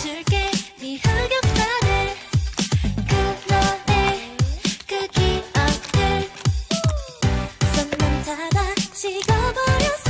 네 그, 그 기억들 손만 닫아 식어버렸어